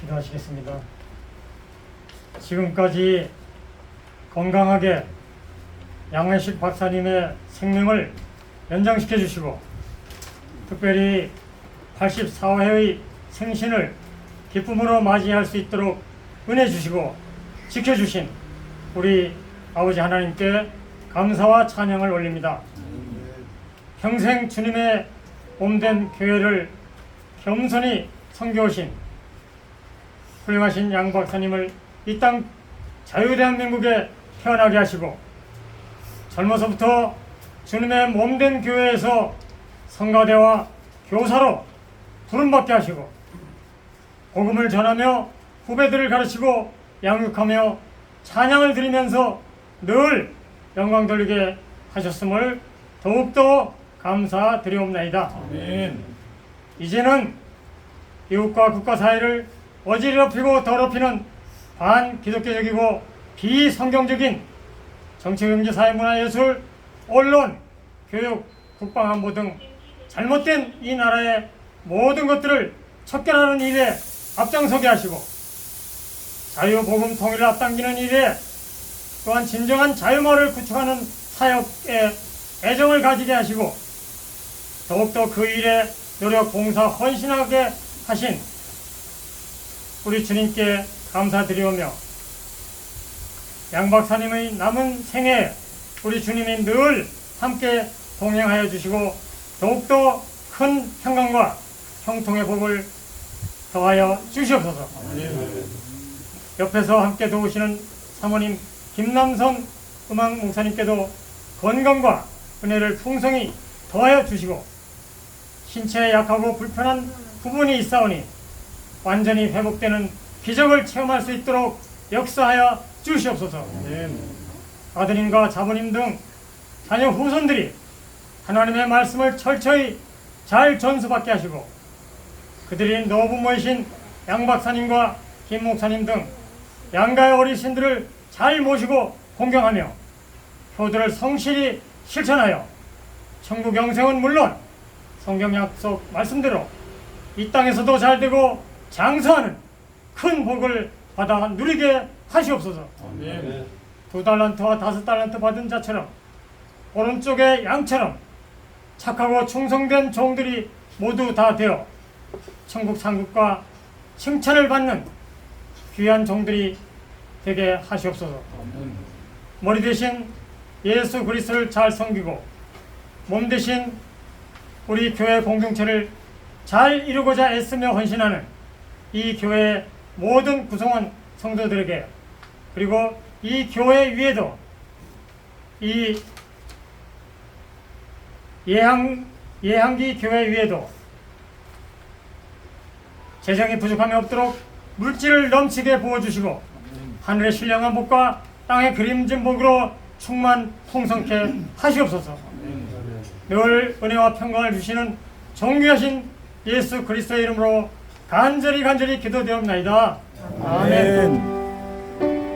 기도하시겠습니다. 지금까지 건강하게 양회식 박사님의 생명을 연장시켜 주시고 특별히 84회의 생신을 기쁨으로 맞이할 수 있도록 은혜 주시고 지켜주신 우리 아버지 하나님께 감사와 찬양을 올립니다. 평생 주님의 몸된 교회를 겸손히 섬겨오신 훌륭하신 양 박사님을 이 땅 자유대한민국에 태어나게 하시고 젊어서부터 주님의 몸된 교회에서 성가대와 교사로 부름받게 하시고 복음을 전하며 후배들을 가르치고 양육하며 찬양을 드리면서 늘 영광 돌리게 하셨음을 더욱더 감사드리옵나이다. 이제는 이웃과 국가 사이를 어지럽히고 더럽히는 반기독교적이고 비성경적인 정치, 경제, 사회, 문화, 예술, 언론, 교육, 국방 안보 등 잘못된 이 나라의 모든 것들을 척결하는 일에 앞장서게 하시고 자유 복음 통일을 앞당기는 일에 또한 진정한 자유마을 구축하는 사역에 애정을 가지게 하시고 더욱더 그 일에 노력, 봉사, 헌신하게 하신 우리 주님께 감사드리오며 양 박사님의 남은 생에 우리 주님이 늘 함께 동행하여 주시고 더욱더 큰 평강과 형통의 복을 더하여 주시옵소서. 옆에서 함께 도우시는 사모님 김남선 음악 목사님께도 건강과 은혜를 풍성히 더하여 주시고 신체에 약하고 불편한 부분이 있사오니 완전히 회복되는 기적을 체험할 수 있도록 역사하여 주시옵소서. 아드님과 자부님 등 자녀 후손들이 하나님의 말씀을 철저히 잘 전수받게 하시고 그들이 노부모이신 양 박사님과 김 목사님 등 양가의 어르신들을 잘 모시고 공경하며 효도를 성실히 실천하여 천국 영생은 물론 성경 약속 말씀대로 이 땅에서도 잘 되고 장수하는 큰 복을 받아 누리게 하시옵소서. 두 달란트와 다섯 달란트 받은 자처럼 오른쪽의 양처럼 착하고 충성된 종들이 모두 다 되어 천국 상급과 칭찬을 받는 귀한 종들이 되게 하시옵소서. 머리 대신 예수 그리스도를 잘 섬기고 몸 대신 우리 교회 공동체를 잘 이루고자 애쓰며 헌신하는 이 교회의 모든 구성원 성도들에게 그리고 이 교회 위에도 이 예항 예항기 교회 위에도 재정이 부족함이 없도록 물질을 넘치게 부어주시고 하늘의 신령한 복과 땅의 그림진 복으로 충만 풍성케 하시옵소서. 늘 은혜와 평강을 주시는 존귀하신 예수 그리스도의 이름으로 간절히 간절히 기도되옵나이다. 아멘.